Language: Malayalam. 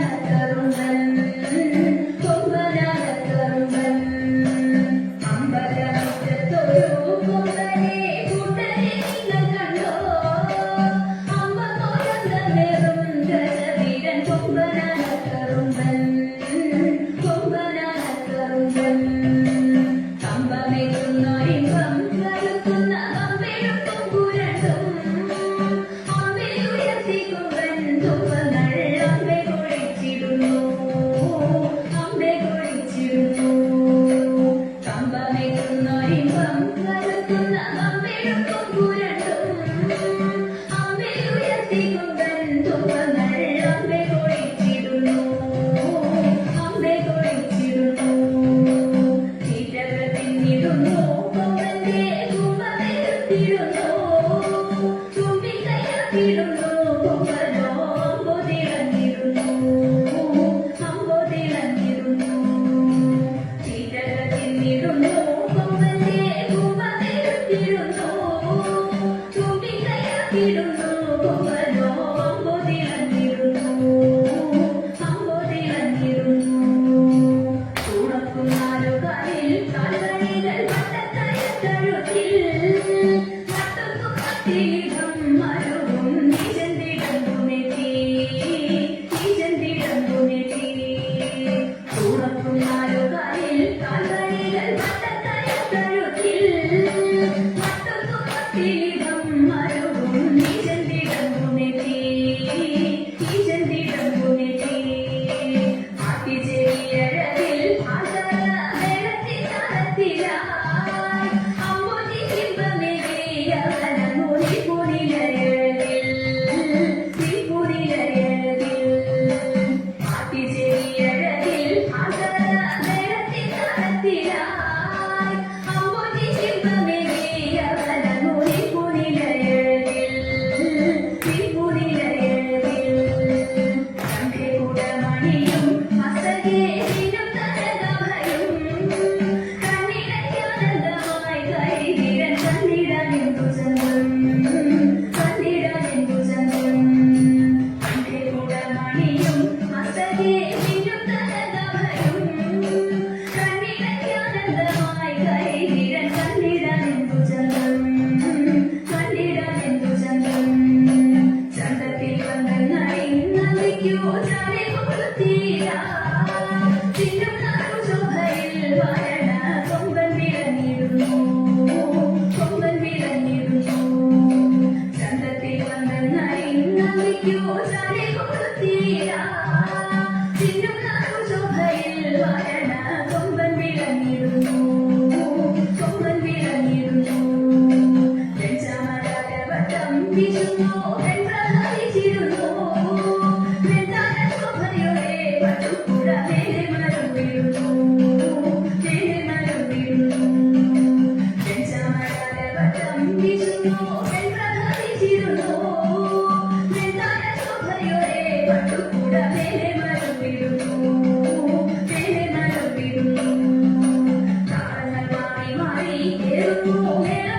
Yeah. We don't know. ചന്ദ്രത്തിൽ വന്ന നരിയും നന്ദിക്കോ ചാരി കൊടുത്തീരാ Oh,